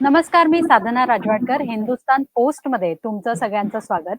नमस्कार मी साधना राजवाडकर हिंदुस्तान पोस्टमध्ये तुमचं सगळ्यांचं स्वागत.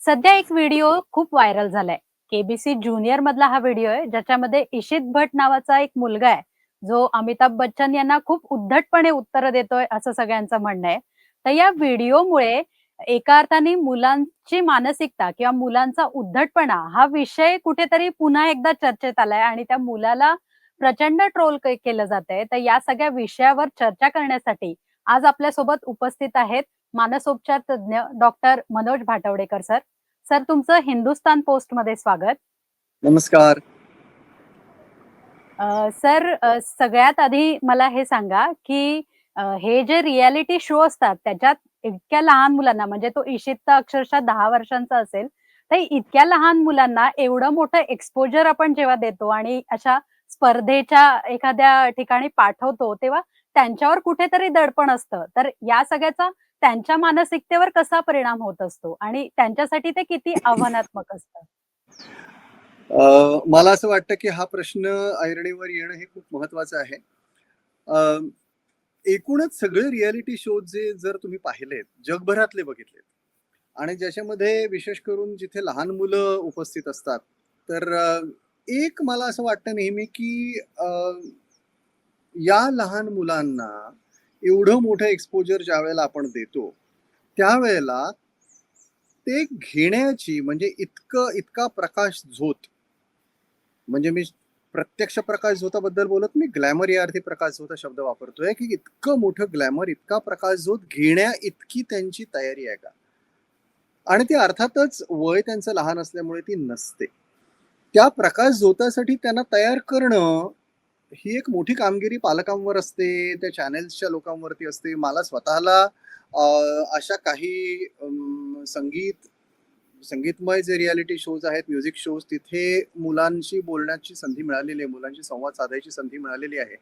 सध्या एक व्हिडिओ खूप व्हायरल झालाय. केबीसी ज्युनियर मधला हा व्हिडिओ आहे ज्याच्यामध्ये इशित भट नावाचा एक मुलगा आहे जो अमिताभ बच्चन यांना खूप उद्धटपणे उत्तर देतोय असं सगळ्यांचं म्हणणं आहे. तर या व्हिडिओमुळे एका अर्थाने मुलांची मानसिकता किंवा मुलांचा उद्धटपणा हा विषय कुठेतरी पुन्हा एकदा चर्चेत आलाय आणि त्या मुलाला प्रचंड ट्रोल केलं जात आहे तर या सगळ्या विषयावर चर्चा करण्यासाठी आज आपल्यासोबत उपस्थित आहेत मानसोपचार तज्ज्ञ doctor Manoj Bhatwadekar sir. Sir तुमचं हिंदुस्तान पोस्टमध्ये स्वागत. नमस्कार. सर सगळ्यात आधी मला हे सांगा की हे जे रियालिटी शो असतात त्याच्यात इतक्या लहान मुलांना म्हणजे तो इशित तर अक्षरशः दहा वर्षांचा असेल तर इतक्या लहान मुलांना एवढं मोठं एक्सपोजर आपण जेव्हा देतो आणि अशा स्पर्धेच्या एखाद्या ठिकाणी पाठवतो तेव्हा त्यांच्यावर कुठेतरी दडपण असतं. तर या सगळ्याचा त्यांच्या मानसिकतेवर कसा परिणाम होत असतो? आणि त्यांच्यासाठी ते किती आव्हानात्मक असतं? मला असं वाटतं की हा प्रश्न ऐरणीवर येणं हे खूप महत्वाचं आहे. एकूणच सगळे रियालिटी शो जे जर तुम्ही पाहिलेत जगभरातले बघितलेत आणि ज्याच्यामध्ये विशेष करून जिथे लहान मुलं उपस्थित असतात तर एक मला असं वाटतं नेहमी की अ, या लहान मुलांना एवढं मोठं एक्सपोजर ज्या वेळेला आपण देतो त्यावेळेला ते घेण्याची म्हणजे इतकं इतका प्रकाश झोत. म्हणजे मी प्रत्यक्ष प्रकाश झोताबद्दल बोलत मी ग्लॅमर या अर्थी प्रकाश झोता शब्द वापरतोय की इतकं मोठं ग्लॅमर इतका प्रकाश झोत घेण्या इतकी त्यांची तयारी आहे का? आणि ती अर्थातच वय त्यांचं लहान असल्यामुळे ती नसते. त्या प्रकाश झोतासाठी त्यांना तयार करणं ही एक मोठी कामगिरी पालकांवर असते त्या चॅनेल्सच्या लोकांवरती असते. मला स्वतःला अशा काही संगीत संगीतमय जे रियालिटी शोज आहेत म्युझिक शोज तिथे मुलांशी बोलण्याची संधी मिळालेली आहे मुलांशी संवाद साधायची संधी मिळालेली आहे.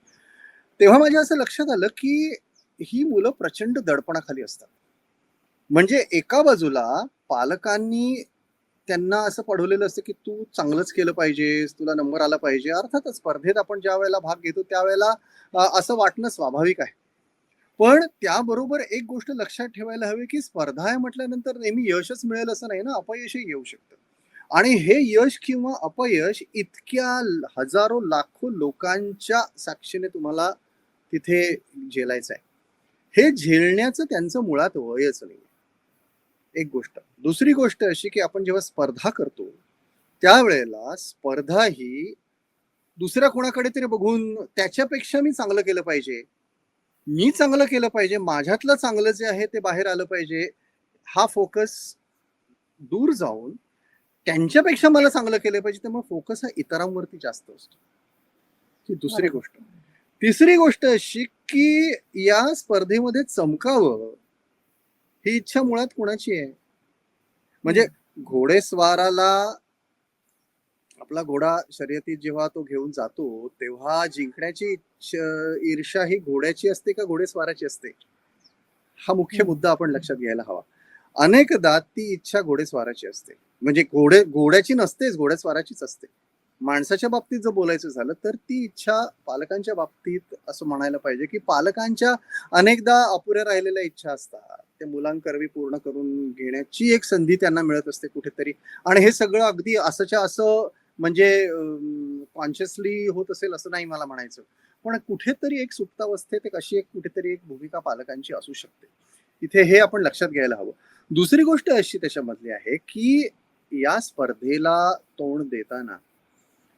तेव्हा माझ्या असं लक्षात आलं की ही मुलं प्रचंड दडपणाखाली असतात. म्हणजे एका बाजूला पालकांनी त्यांना असं पढवलेलं असतं की तू चांगलंच केलं पाहिजेस तुला नंबर आला पाहिजे. अर्थातच स्पर्धेत आपण ज्या वेळेला भाग घेतो त्यावेळेला असं वाटणं स्वाभाविक आहे. पण त्याबरोबर एक गोष्ट लक्षात ठेवायला हवी की स्पर्धा आहे म्हटल्यानंतर नेहमी यशच मिळेल असं नाही ना अपयशही येऊ शकतं. आणि हे यश किंवा अपयश इतक्या हजारो लाखो लोकांच्या साक्षीने तुम्हाला तिथे झेलायचं आहे. हे झेलण्याचं त्यांचं मुळात वयच नाही एक गोष्ट. दुसरी गोष्ट अशी की आपण जेव्हा स्पर्धा करतो त्यावेळेला स्पर्धा ही दुसऱ्या कोणाकडे तरी बघून त्याच्यापेक्षा मी चांगलं केलं पाहिजे. मी चांगलं केलं पाहिजे माझ्यातलं चांगलं जे आहे ते बाहेर आलं पाहिजे. हा फोकस दूर जाऊन त्यांच्यापेक्षा मला चांगलं केलं पाहिजे त्यामुळे फोकस हा इतरांवरती जास्त असतो. ही दुसरी. गोष्ट. तिसरी गोष्ट अशी की या स्पर्धेमध्ये चमकावं ही इच्छा मुळात कोणाची आहे? म्हणजे घोडेस्वाराला आपला घोडा शर्यतीत जेव्हा तो घेऊन जातो तेव्हा जिंकण्याची ईर्ष्या ही घोड्याची असते का घोडेस्वाराची असते? हा मुख्य. मुद्दा आपण लक्षात घ्यायला हवा. अनेकदा ती इच्छा घोडेस्वाराची असते. म्हणजे घोडे घोड्याची नसतेच घोडेस्वाराचीच असते. माणसाच्या बाबतीत जर बोलायचं झालं तर ती इच्छा पालकांच्या बाबतीत असं म्हणायला पाहिजे की पालकांच्या अनेकदा अपुऱ्या राहिलेल्या इच्छा असतात. ते मुलांकरवी पूर्ण करून घेण्याची एक संधी त्यांना मिळत असते कुठेतरी. आणि हे सगळं अगदी असंच्या असं म्हणजे कॉन्शियसली होत असेल असं नाही मला म्हणायचं. पण कुठेतरी एक सुप्तावस्थेत एक अशी एक कुठेतरी एक भूमिका पालकांची असू शकते. इथे हे आपण लक्षात घ्यायला हवं. दुसरी गोष्ट अशी त्याच्यामधली आहे की या स्पर्धेला तोंड देताना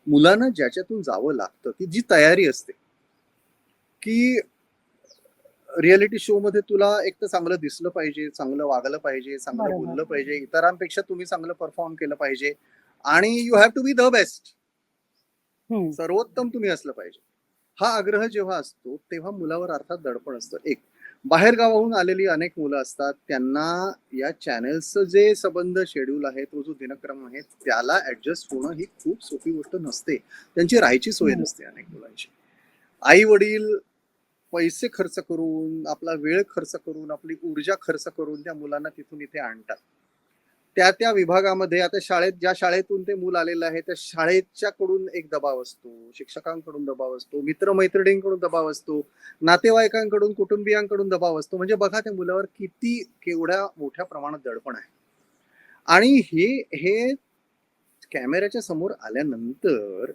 मुलांना ज्याच्यातून जावं लागतं ती जी तयारी असते की रियालिटी शो मध्ये तुला एक तर चांगलं दिसलं पाहिजे चांगलं वागलं पाहिजे चांगलं बरोबर. बोललं पाहिजे इतरांपेक्षा तुम्ही चांगलं परफॉर्म केलं पाहिजे आणि you have to be the best hmm. सर्वोत्तम तुम्ही असलं पाहिजे हा आग्रह जेव्हा असतो तेव्हा मुलावर अर्थात दडपण असतं एक बाहेर गावाहून आलेली अनेक मुलं असतात त्यांना या चॅनेल्सचं जे संबंध शेड्यूल आहे तो जो दिनक्रम आहे त्याला ऍडजस्ट होणं ही खूप सोपी गोष्ट नसते त्यांची राहायची सोय हम्म. नसते अनेक मुलांची आई वडील पैसे खर्च करून आपला वेळ खर्च करून आपली ऊर्जा खर्च करून त्या मुलांना तिथून इथे आणतात. त्या त्या विभागामध्ये आता शाळेत ज्या शाळेतून ते मूल आलेलं आहे त्या शाळेच्याकडून एक दबाव असतो. शिक्षकांकडून दबाव असतो. मित्रमैत्रिणींकडून दबाव असतो. नातेवाईकांकडून कुटुंबियांकडून दबाव असतो. म्हणजे बघा त्या मुलावर किती केवढ्या मोठ्या प्रमाणात दडपण आहे. आणि हे हे कॅमेऱ्याच्या समोर आल्यानंतर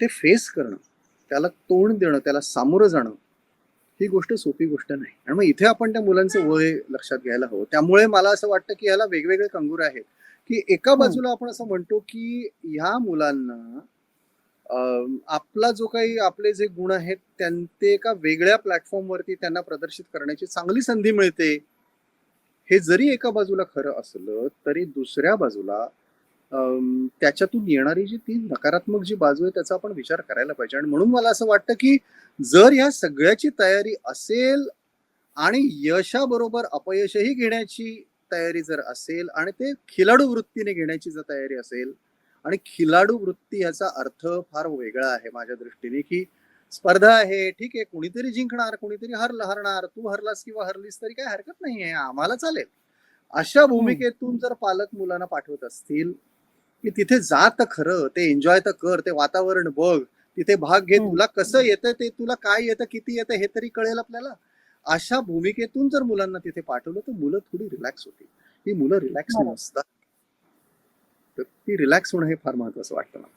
ते फेस करणं त्याला तोंड देणं त्याला सामोरं जाणं ही गोष्ट सोपी गोष्ट नाही. आणि मग इथे आपण त्या मुलांचं वय लक्षात घ्यायला हवं. त्यामुळे मला असं वाटतं की याला वेगवेगळे कंगूर आहेत. की एका बाजूला आपण असं म्हणतो की ह्या मुलांना आपला जो काही आपले जे गुण आहेत त्यां- ते एका वेगळ्या प्लॅटफॉर्मवरती त्यांना प्रदर्शित करण्याची चांगली संधी मिळते. हे जरी एका बाजूला खरं असलं तरी दुसऱ्या बाजूला त्याच्यातून येणारी जी ती नकारात्मक जी बाजू आहे त्याचा आपण विचार करायला पाहिजे. आणि म्हणून मला असं वाटतं की जर या सगळ्याची तयारी असेल आणि यशाबरोबर अपयशही घेण्याची तयारी जर असेल आणि ते खिलाडू वृत्तीने घेण्याची जर तयारी असेल आणि खिलाडू वृत्ती याचा अर्थ फार वेगळा आहे माझ्या दृष्टीने की स्पर्धा आहे ठीक आहे कुणीतरी जिंकणार कुणीतरी हरल हरणार तू हरलास किंवा हरलीस तरी काही हरकत नाही आहे आम्हाला चालेल. अशा भूमिकेतून जर पालक मुलांना पाठवत असतील की तिथे जा तर खरं ते एन्जॉय तर कर ते वातावरण बघ तिथे भाग घे हम्म. तुला कसं येतं ते तुला काय येतं किती येतं हे तरी कळेल आपल्याला. अशा भूमिकेतून जर मुलांना तिथे पाठवलं तर मुलं थोडी रिलॅक्स होतील. ही मुलं रिलॅक्स. नसतात. तर ती रिलॅक्स होणं हे फार महत्वाचं वाटतं मला.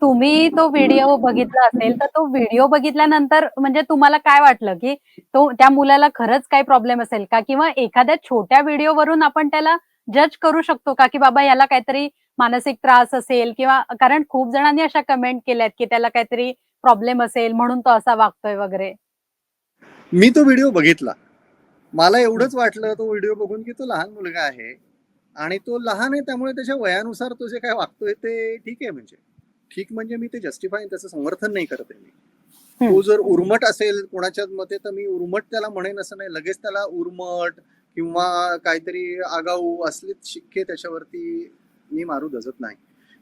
तुम्ही तो व्हिडिओ बघितला असेल तर तो व्हिडिओ बघितल्यानंतर म्हणजे तुम्हाला काय वाटलं की तो त्या मुलाला खरंच काही प्रॉब्लेम असेल का? किंवा एखाद्या छोट्या व्हिडिओवरून आपण त्याला जज करू शकतो का? की बाबा याला काहीतरी मानसिक त्रास असेल किंवा कारण खूप जणांनी अशा कमेंट केल्यात की त्याला काहीतरी प्रॉब्लेम असेल म्हणून तो असा वागतोय वगैरे. मी तो व्हिडिओ बघितला. मला एवढंच वाटलं तो व्हिडिओ बघून की तो लहान मुलगा आहे आणि तो लहान आहे त्यामुळे त्याच्या वयानुसार तो जे काय वागतोय ते ठीक आहे म्हणजे. ठीक म्हणजे मी ते जस्टिफाय त्याचं समर्थन नाही करत आहे मी. तो जर उर्मट असेल कोणाच्या मते तर मी उर्मट त्याला म्हणेन असं नाही. लगेच त्याला उर्मट किंवा काहीतरी आगाऊ असलेच शिक्के त्याच्यावरती मी मारू दजत नाही.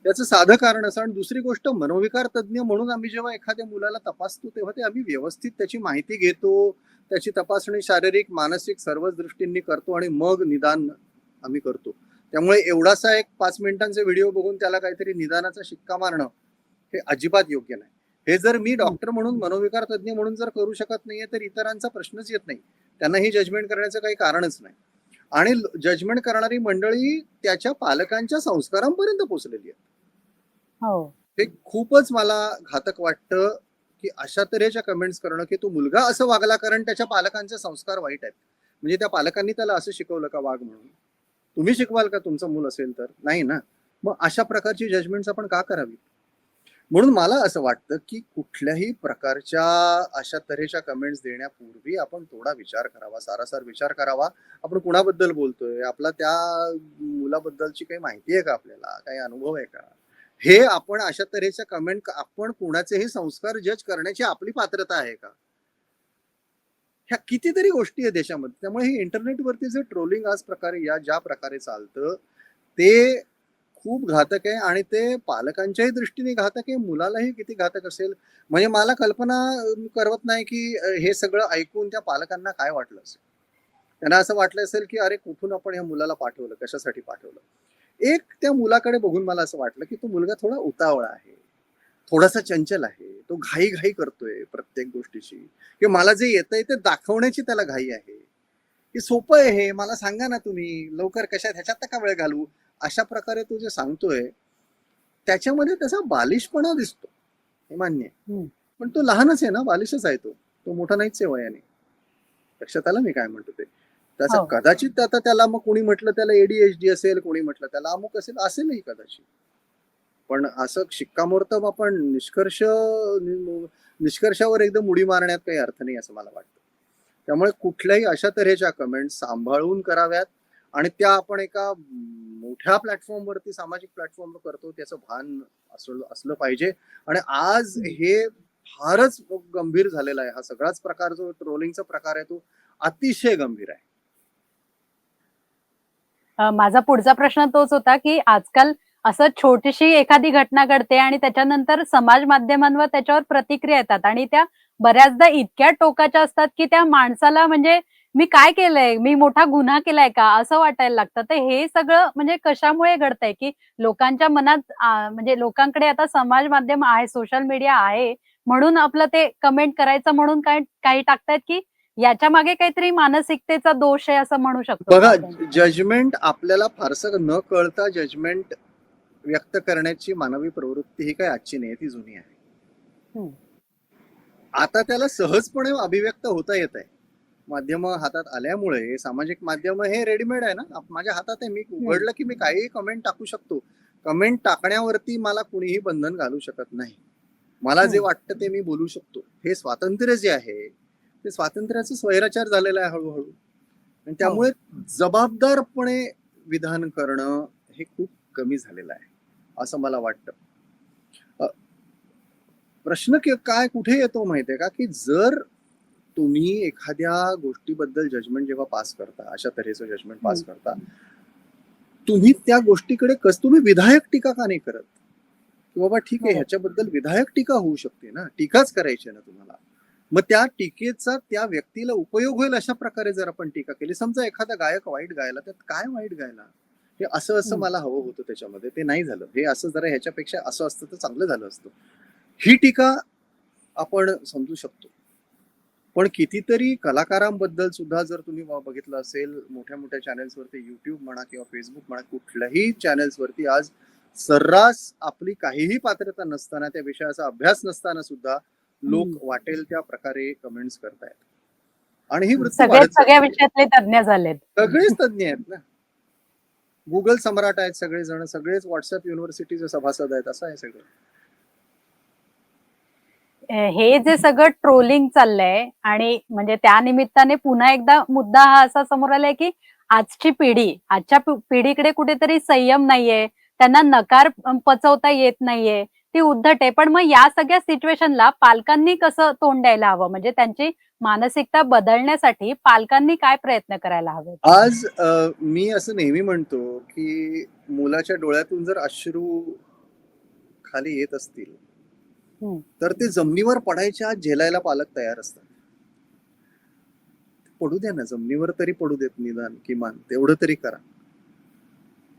त्याचं साधं कारण असं आणि दुसरी गोष्ट मनोविकार तज्ज्ञ म्हणून आम्ही जेव्हा एखाद्या मुलाला तपासतो तेव्हा ते आम्ही व्यवस्थित त्याची माहिती घेतो त्याची तपासणी शारीरिक मानसिक सर्वच दृष्टींनी करतो आणि मग निदान आम्ही करतो. त्यामुळे एवढासा एक पाच मिनिटांचा व्हिडिओ बघून त्याला काहीतरी निदानाचा शिक्का मारणं हे अजिबात योग्य नाही. हे जर मी डॉक्टर म्हणून मनोविकार तज्ज्ञ म्हणून जर करू शकत नाहीये तर इतरांचा प्रश्नच येत नाही. त्यांना ही जजमेंट करण्याचं काही कारणच नाही. आणि जजमेंट करणारी मंडळी त्याच्या पालकांच्या संस्कारांपर्यंत पोहोचलेली आहे हो. हे खूपच मला घातक वाटतं की अशा तऱ्हेच्या कमेंट्स करणं की तो मुलगा असं वागला कारण त्याच्या पालकांचे संस्कार वाईट आहेत. म्हणजे त्या पालकांनी त्याला असं शिकवलं का वाघ म्हणून? तुम्ही शिकवाल का तुमचं मूल असेल तर? नाही ना? मग अशा प्रकारची जजमेंट्स आपण का करावी? म्हणून मला असं वाटतं की कुठल्याही प्रकारच्या अशा तऱ्हेच्या कमेंट्स देण्यापूर्वी आपण थोडा विचार करावा सारासार विचार करावा. आपण कुणाबद्दल बोलतोय? आपला त्या मुलाबद्दलची काही माहिती आहे का आपल्याला? काही अनुभव आहे का? हे आपण अशा तऱ्हेच्या कमेंट आपण कुणाचेही संस्कार जज करण्याची आपली पात्रता आहे का? ह्या कितीतरी गोष्टी आहे देशामध्ये. त्यामुळे हे इंटरनेटवरती जे ट्रोलिंग आज प्रकारे या ज्या प्रकारे चालतं ते खूप घातक आहे आणि ते पालकांच्याही दृष्टीने घातक आहे मुलालाही किती घातक असेल? म्हणजे मला कल्पना करवत नाही की हे सगळं ऐकून त्या पालकांना काय वाटलं असेल? त्यांना असं वाटलं असेल की अरे कुठून आपण ह्या मुलाला पाठवलं? कशासाठी पाठवलं? एक त्या मुलाकडे बघून मला असं वाटलं की तो मुलगा थोडा उतावळा आहे थोडासा चंचल आहे तो घाई घाई करतोय प्रत्येक गोष्टीची की मला जे येतंय ते दाखवण्याची त्याला घाई आहे. की सोपं आहे हे मला सांगा ना तुम्ही लवकर कशात ह्याच्यात का वेळ घालू अशा प्रकारे तो जे सांगतोय त्याच्यामध्ये त्याचा बालिशपणा दिसतो. हे मान्य. पण तो लहानच आहे ना बालिशच आहे तो. तो मोठा नाहीच आहे वयाने. लक्षात आलं मी काय म्हणतो ते? त्याचा हो. कदाचित आता त्याला मग कोणी म्हटलं त्याला एडीएचडी असेल कोणी म्हटलं त्याला अमुक असेल असेलही कदाचित. पण असं शिक्कामोर्तब आपण निष्कर्ष निष्कर्षावर एकदम उडी मारण्यात काही अर्थ नाही असं मला वाटतं. त्यामुळे कुठल्याही अशा तऱ्हेच्या कमेंट सांभाळून कराव्यात. आणि त्या आपण एका मोठ्या प्लॅटफॉर्मवरती सामाजिक प्लॅटफॉर्मवर करतो त्याचं भान असलं असलं पाहिजे. आणि आज हे फारच गंभीर झालेला आहे. हा सगळाच प्रकार जो ट्रोलिंगचा प्रकार आहे तो अतिशय गंभीर आहे. माझा पुढचा प्रश्न तोच होता की आजकाल असं छोटीशी एखादी घटना घडते आणि त्याच्यानंतर समाज माध्यमांवर त्याच्यावर प्रतिक्रिया येतात आणि त्या बऱ्याचदा इतक्या टोकाच्या असतात की त्या माणसाला म्हणजे मी काय केलंय? मी मोठा गुन्हा केलाय का? असं वाटायला लागतं. तर हे सगळं म्हणजे कशामुळे घडतंय की लोकांच्या मनात म्हणजे लोकांकडे आता समाज माध्यम आहे सोशल मीडिया आहे म्हणून आपलं ते कमेंट करायचं म्हणून काय काही टाकतायत की याच्या मागे काहीतरी मानसिकतेचा दोष आहे असं म्हणू शकतो. बघा? जजमेंट आपल्याला फारसं न कळता जजमेंट व्यक्त करण्याची मानवी प्रवृत्ती ही काय आजची नाही ती जुनी आहे. आता त्याला सहजपणे अभिव्यक्त होता येत आहे माध्यम हातात आल्यामुळे सामाजिक माध्यम हे रेडीमेड आहे ना? माझ्या हातात आहे. मी उघडलं की मी काहीही कमेंट टाकू शकतो. कमेंट टाकण्यावरती मला कुणीही बंधन घालू शकत नाही. मला जे. वाटतं ते मी बोलू शकतो. हे स्वातंत्र्य जे आहे ते स्वातंत्र्याचा स्वैराचार झालेला आहे हळूहळू. आणि त्यामुळे जबाबदारपणे विधान करणं हे खूप कमी झालेलं आहे असं मला वाटतं. प्रश्न काय कुठे येतो माहितीये का? की जर तुम्ही एखाद्या गोष्टीबद्दल जजमेंट जेव्हा पास करता अशा तऱ्हेचं जजमेंट पास करता तुम्ही त्या गोष्टीकडे कस तुम्ही विधायक टीका का नाही करत? की बाबा ठीक आहे हो. ह्याच्याबद्दल विधायक टीका होऊ शकते ना टीकाच करायची ना तुम्हाला. मग त्या टीकेचा त्या व्यक्तीला उपयोग होईल अशा प्रकारे जर आपण टीका केली. समजा एखादा गायक वाईट गायला त्यात काय वाईट गायला? हे असं असं. मला हवं होतं त्याच्यामध्ये ते नाही झालं. हे असं जरा ह्याच्यापेक्षा असं असतं तर चांगलं झालं असतं. ही टीका आपण समजू शकतो. पण कितीतरी कलाकारांबद्दल सुद्धा जर तुम्ही बघितलं असेल मोठ्या मोठ्या चॅनेल्सवरती युट्यूब म्हणा किंवा फेसबुक म्हणा कुठल्याही चॅनेल्सवरती आज सर्रास आपली काहीही पात्रता नसताना त्या विषयाचा अभ्यास नसताना सुद्धा लोक. वाटेल त्या प्रकारे कमेंट्स करतायत आणि ही वृत्ती सगळ्या. विषयातले तज्ज्ञ झालेत सगळेच तज्ज्ञ आहेत ना गुगल सम्राट आहेत सगळेजण सगळेच व्हॉट्सअप युनिव्हर्सिटीचे सभासद आहेत असं आहे सगळं हे जे सगळं ट्रोलिंग चाललंय आणि म्हणजे त्या निमित्ताने पुन्हा एकदा मुद्दा हा असा समोर आलाय की आजची पिढी आजच्या पिढीकडे कुठेतरी संयम नाहीये त्यांना नकार पचवता येत नाहीये ती उद्धट आहे. पण मग या सगळ्या सिच्युएशनला पालकांनी कसं तोंड द्यायला हवं? म्हणजे त्यांची मानसिकता बदलण्यासाठी पालकांनी काय प्रयत्न करायला हवे आज आ, मी असं नेहमी म्हणतो की मुलाच्या डोळ्यातून जर अश्रू खाली येत असतील हो. तर ते जमिनीवर पडायच्या आत झेलायला पालक तयार असतात. पडू द्या ना जमिनीवर तरी पडू देत निदान किमान तेवढं तरी करा.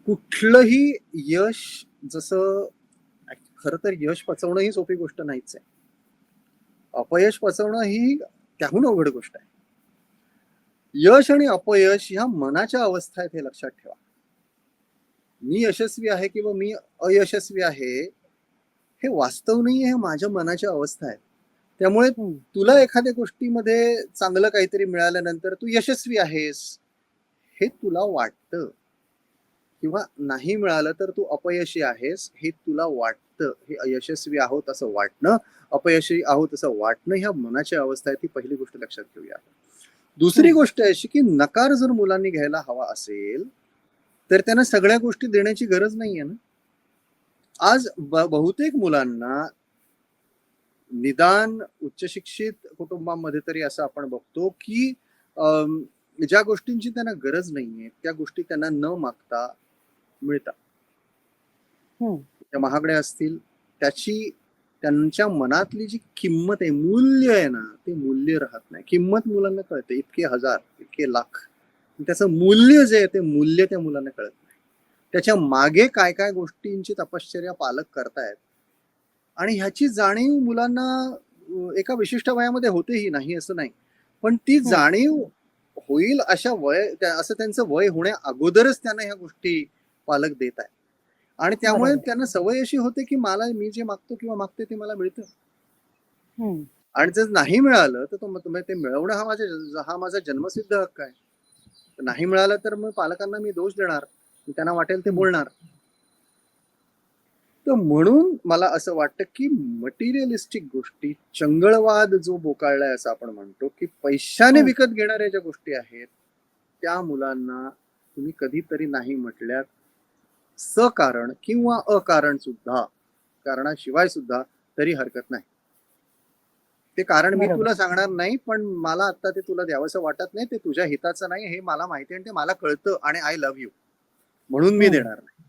कुठलंही यश जसं खर तर यश पचवणं ही सोपी गोष्ट नाहीच आहे. अपयश पचवणं ही त्याहून अवघड गोष्ट आहे. यश आणि अपयश ह्या मनाच्या अवस्था आहेत हे लक्षात ठेवा. मी यशस्वी आहे किंवा मी अयशस्वी आहे हे वास्तव नाही हे माझ्या मनाच्या अवस्था आहेत. त्यामुळे. तुला एखाद्या गोष्टीमध्ये चांगलं काहीतरी मिळाल्यानंतर तू यशस्वी आहेस हे तुला वाटतं. किंवा नाही मिळालं तर तू अपयशी आहेस हे तुला वाटतं. हे अयशस्वी आहोत असं वाटणं अपयशी आहोत असं वाटणं ह्या मनाची अवस्था आहे ती पहिली गोष्ट लक्षात घेऊया. दुसरी. गोष्ट अशी की नकार जर मुलांनी घ्यायला हवा असेल तर त्यांना सगळ्या गोष्टी देण्याची गरज नाहीये ना? आज बहुतेक मुलांना निदान उच्च शिक्षित कुटुंबामध्ये तरी असं आपण बघतो की ज्या गोष्टींची त्यांना गरज नाहीये त्या गोष्टी त्यांना न मागता मिळतात. हम्म. त्या महागड्या असतील त्याची त्यांच्या मनातली जी किंमत आहे मूल्य आहे ना ते मूल्य राहत नाही. किंमत मुलांना कळते इतके हजार इतके लाख. त्याचं मूल्य जे आहे ते मूल्य त्या मुलांना कळत त्याच्यामागे काय काय गोष्टींची तपश्चर्या पालक करतायत आणि ह्याची जाणीव मुलांना एका विशिष्ट वयामध्ये होतेही नाही असं नाही पण ती हम्म. जाणीव होईल अशा वय असं त्यांचं वय होण्या अगोदरच त्यांना ह्या गोष्टी पालक देत आहे आणि त्यामुळे. त्यांना सवय अशी होते की मला मी जे मागतो किंवा मागते ते मला मिळतं. आणि जर नाही मिळालं तर तो ते मिळवणं हा माझा हा माझा जन्मसिद्ध हक्क आहे नाही मिळालं तर मग पालकांना मी दोष देणार त्यांना वाटेल ते बोलणार तर म्हणून मला असं वाटतं की मटेरियलिस्टिक गोष्टी चंगळवाद जो बोकाळलाय असं आपण म्हणतो की पैशाने हम्म. विकत घेणाऱ्या ज्या गोष्टी आहेत त्या मुलांना तुम्ही कधीतरी नाही म्हटल्यात सकारण किंवा अकारण सुद्धा कारणाशिवाय सुद्धा तरी हरकत नाही ते कारण मी. तुला सांगणार नाही पण मला आता ते तुला द्यावंसं वाटत नाही ते तुझ्या हिताचं नाही हे मला माहिती आहे आणि ते मला कळतं आणि आय लव्ह यू म्हणून मी हम्म. देणार नाही.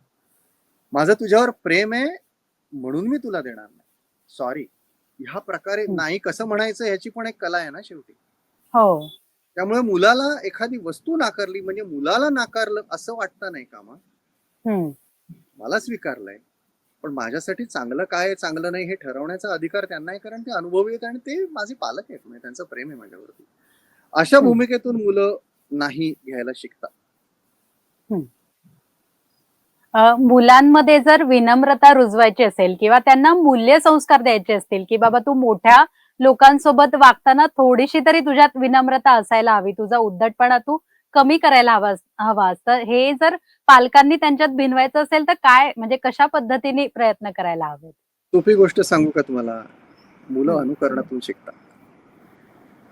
माझं तुझ्यावर प्रेम आहे म्हणून मी तुला देणार नाही. सॉरी ह्या प्रकारे. नाही कसं म्हणायचं ह्याची पण एक कला आहे ना शेवटी. हो. त्यामुळे मुलाला एखादी वस्तू नाकारली म्हणजे मुलाला नाकारलं असं वाटतं नाही का मग. मला स्वीकारलंय. पण माझ्यासाठी चांगलं काय चांगलं नाही हे ठरवण्याचा अधिकार त्यांना आहे कारण ते अनुभवी आहेत आणि ते माझे पालक आहेत. म्हणजे त्यांचं प्रेम आहे माझ्यावरती. अशा. भूमिकेतून मुलं नाही घ्यायला शिकतात. मुलांमध्ये जर विनम्रता रुजवायची असेल किंवा त्यांना मूल्य संस्कार द्यायचे असतील की बाबा तू मोठ्या लोकांसोबत वागताना थोडीशी तरी तुझ्यात विनम्रता असायला हवी तुझा उद्धटपणा तू कमी करायला हवा हवा तर हे जर पालकांनी त्यांच्यात भिनवायचं असेल तर काय म्हणजे कशा पद्धतीने प्रयत्न करायला हवेत सोपी गोष्ट सांगू का तुम्हाला मुलं. अनुकरणातून शिकतात.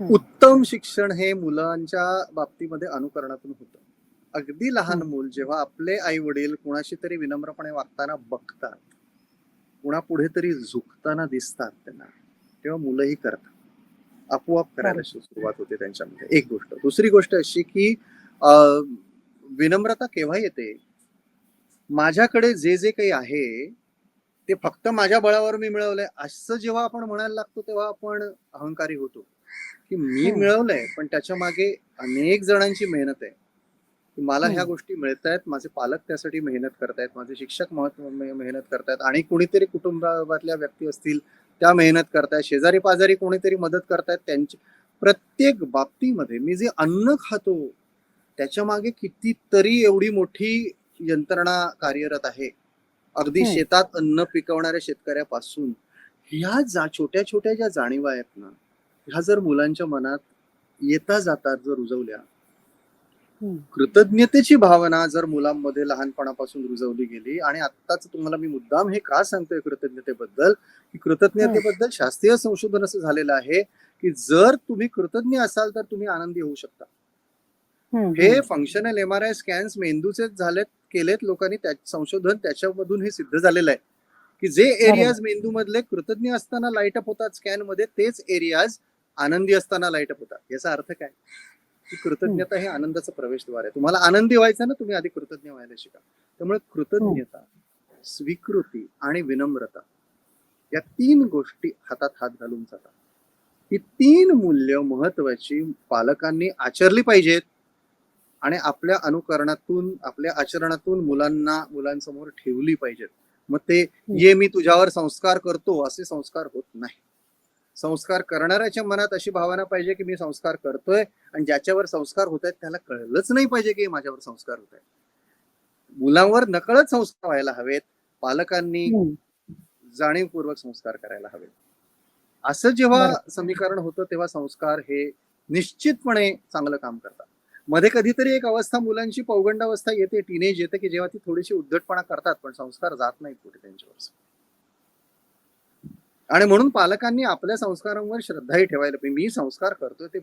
उत्तम शिक्षण हे मुलांच्या बाबतीमध्ये अनुकरणातून होतं अगदी लहान. मूल जेव्हा आपले आई वडील कुणाशी तरी विनम्रपणे वागताना बघतात कुणापुढे तरी झुकताना दिसतात त्यांना तेव्हा मुलंही करतात. आपोआप करायला सुरुवात होते त्यांच्यामध्ये. एक गोष्ट. दुसरी गोष्ट अशी की अं, विनम्रता केव्हा येते? माझ्याकडे जे जे काही आहे ते फक्त माझ्या बळावर मी मिळवलंय. असं जेव्हा आपण म्हणायला लागतो तेव्हा आपण अहंकारी होतो. की मी. मिळवलंय पण त्याच्यामागे अनेक जणांची मेहनत आहे. मला ह्या. गोष्टी मिळत आहेत माझे पालक त्यासाठी मेहनत करतायत माझे शिक्षक महत्त्व मेहनत करतायत आणि कुणीतरी कुटुंबातल्या व्यक्ती असतील त्या मेहनत करतायत शेजारी पाजारी कोणीतरी मदत करतायत त्यांची प्रत्येक बाबतीमध्ये मी जे अन्न खातो त्याच्यामागे कितीतरी एवढी मोठी यंत्रणा कार्यरत आहे अगदी. शेतात अन्न पिकवणाऱ्या शेतकऱ्यापासून ह्या जा छोट्या छोट्या ज्या जाणीवा आहेत ना ह्या जर मुलांच्या मनात येता जातात जर रुजवल्या. कृतज्ञतेची भावना जर मुलांमध्ये लहानपणापासून रुजवली गेली आणि आत्ताच तुम्हाला मी मुद्दाम हे का सांगतोय कृतज्ञतेबद्दल? की कृतज्ञतेबद्दल शास्त्रीय संशोधन असं झालेलं आहे की जर तुम्ही कृतज्ञ असाल तर तुम्ही आनंदी होऊ शकता. हे functional M R I scans मेंदूचे झालेत केलेत लोकांनी त्या संशोधन त्याच्यामधून हे सिद्ध झालेलं आहे. की जे एरियाज मेंदू मधले कृतज्ञ असताना लाइट अप होतात स्कॅनमध्ये तेच एरियाज आनंदी असताना लाइट अप होतात. याचा अर्थ काय? की कृतज्ञता हे आनंदाचं प्रवेशद्वार आहे. तुम्हाला आनंदी व्हायचं ना तुम्ही आधी कृतज्ञ व्हायला शिका. त्यामुळे कृतज्ञता स्वीकृती आणि विनम्रता या तीन गोष्टी हातात हात घालून जातात. ही तीन मूल्य महत्वाची पालकांनी आचरली पाहिजेत आणि आपल्या अनुकरणातून आपल्या आचरणातून मुलांना मुलांसमोर ठेवली पाहिजेत. मग ते ये मी तुझ्यावर संस्कार करतो असे संस्कार होत नाही संस्कार करणाऱ्याच्या मनात अशी भावना पाहिजे की मी संस्कार करतोय आणि ज्याच्यावर संस्कार होत आहेत त्याला कळलंच नाही पाहिजे की माझ्यावर संस्कार होत आहेत. मुलांवर नकळत संस्कार व्हायला हवेत पालकांनी हम्म. जाणीवपूर्वक संस्कार करायला हवेत. असं जेव्हा समीकरण होतं तेव्हा संस्कार हे निश्चितपणे चांगलं काम करतात. मध्ये कधीतरी एक अवस्था मुलांची पौगंडावस्था येते टीनेज येते की जेव्हा ती थोडीशी उद्धटपणा करतात पण संस्कार जात नाहीत कुठे त्यांच्यावर. आणि म्हणून पालकांनी आपल्या संस्कारांवर श्रद्धाही ठेवायला पाहिजे. मी संस्कार करतोय ते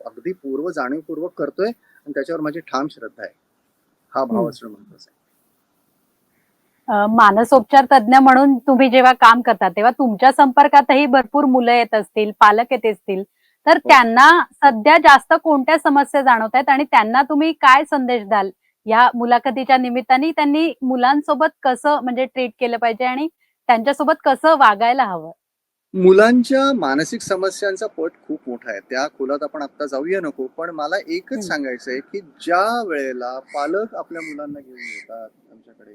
अगदी पूर्व जाणीवपूर्वक करतोय आणि त्याच्यावर माझी ठाम श्रद्धा आहे. हा भाव. असणं महत्वाचं आहे. मानसोपचार तज्ञ म्हणून तुम्ही जेव्हा काम करता तेव्हा तुमच्या संपर्कातही भरपूर मुलं येत असतील पालक येत असतील. तर हो. त्यांना सध्या जास्त कोणत्या समस्या जाणवत आहेत आणि त्यांना तुम्ही काय संदेश द्याल? या मुलाखतीच्या निमित्ताने त्यांनी मुलांसोबत कसं म्हणजे ट्रीट केलं पाहिजे आणि त्यांच्यासोबत कसं वागायला हवं? मुलांच्या मानसिक समस्यांचा पट खूप मोठा आहे. त्या खोलात आपण आता जाऊया नको पण मला. एकच सांगायचं आहे की ज्या वेळेला पालक आपल्या मुलांना घेऊन येतात आमच्याकडे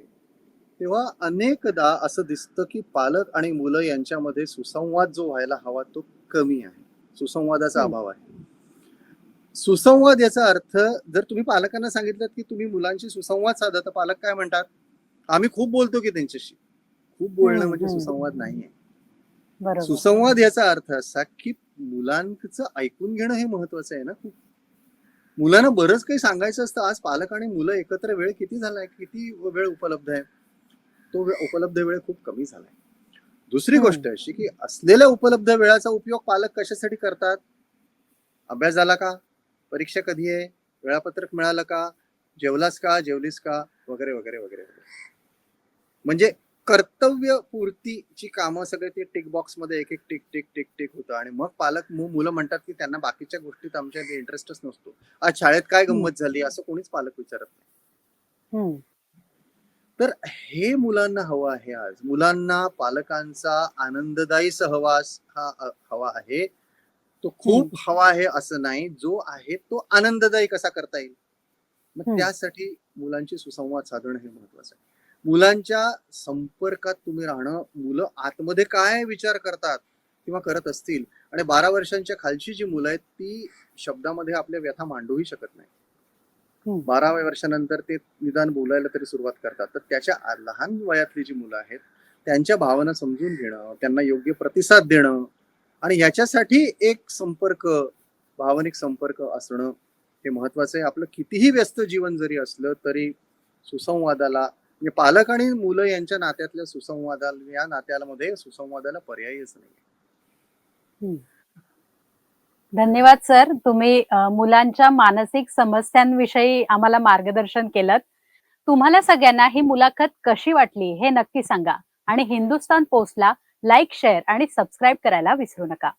तेव्हा अनेकदा असं दिसतं की पालक आणि मुलं यांच्यामध्ये सुसंवाद जो व्हायला हवा तो कमी आहे. सुसंवादाचा. अभाव आहे. सुसंवाद याचा अर्थ जर तुम्ही पालकांना सांगितलं की तुम्ही मुलांशी सुसंवाद साधा तर पालक काय म्हणतात? आम्ही खूप बोलतो की त्यांच्याशी. खूप बोलणं म्हणजे. सुसंवाद नाहीये. सुसंवाद याचा अर्थ असा की मुलांचं ऐकून घेणं हे महत्वाचं आहे ना खूप. मुलांना बरंच काही सांगायचं असतं. आज पालक आणि मुलं एकत्र वेळ किती झालाय? किती वेळ उपलब्ध आहे? तो उपलब्ध वेळ खूप कमी झालाय. दुसरी. गोष्ट अशी की असलेल्या उपलब्ध वेळाचा उपयोग पालक कशासाठी करतात? अभ्यास झाला का? परीक्षा कधी आहे? वेळापत्रक मिळालं का? जेवलास का? जेवलीस का? वगैरे वगैरे वगैरे. म्हणजे कर्तव्य पूर्तीची कामं सगळे ते टिक बॉक्समध्ये एक एक टिक टिक टिक टिक होतं. आणि मग पालक मुलं म्हणतात की त्यांना बाकीच्या गोष्टीत आमच्या इंटरेस्टच नसतो. आज शाळेत काय गंमत झाली असं कोणीच पालक विचारत नाही. तर हे मुलांना हवं आहे आज. मुलांना पालकांचा आनंददायी सहवास हा हवा आहे. तो खूप हवा आहे असं नाही. जो आहे तो आनंददायी कसा करता येईल? मग. त्यासाठी मुलांची सुसंवाद साधणं हे महत्वाचं आहे. मुलांच्या संपर्कात तुम्ही राहणं मुलं आतमध्ये काय विचार करतात किंवा करत असतील आणि बारा वर्षांच्या खालची जी मुलं आहेत ती शब्दामध्ये आपल्या व्यथा मांडूही शकत नाही. बाराव्या वर्षानंतर ते निदान बोलायला तरी सुरुवात करतात. तर त्याच्या लहान वयातली जी मुलं आहेत त्यांच्या भावना समजून घेणं त्यांना योग्य प्रतिसाद देणं आणि याच्यासाठी एक संपर्क भावनिक संपर्क असणं हे महत्वाचं आहे. आपलं कितीही व्यस्त जीवन जरी असलं तरी सुसंवादाला म्हणजे पालक आणि मुलं यांच्या नात्यातल्या सुसंवादाला या नात्यामध्ये सुसंवादाला पर्यायच नाही धन्यवाद सर. तुम्ही मुलांच्या मानसिक समस्यांविषयी आम्हाला मार्गदर्शन केलं तुम्हाला सगळ्यांना ही मुलाखत कशी वाटली हे नक्की सांगा. आणि हिंदुस्तान पोस्टला लाईक शेअर आणि सबस्क्राईब करायला विसरू नका.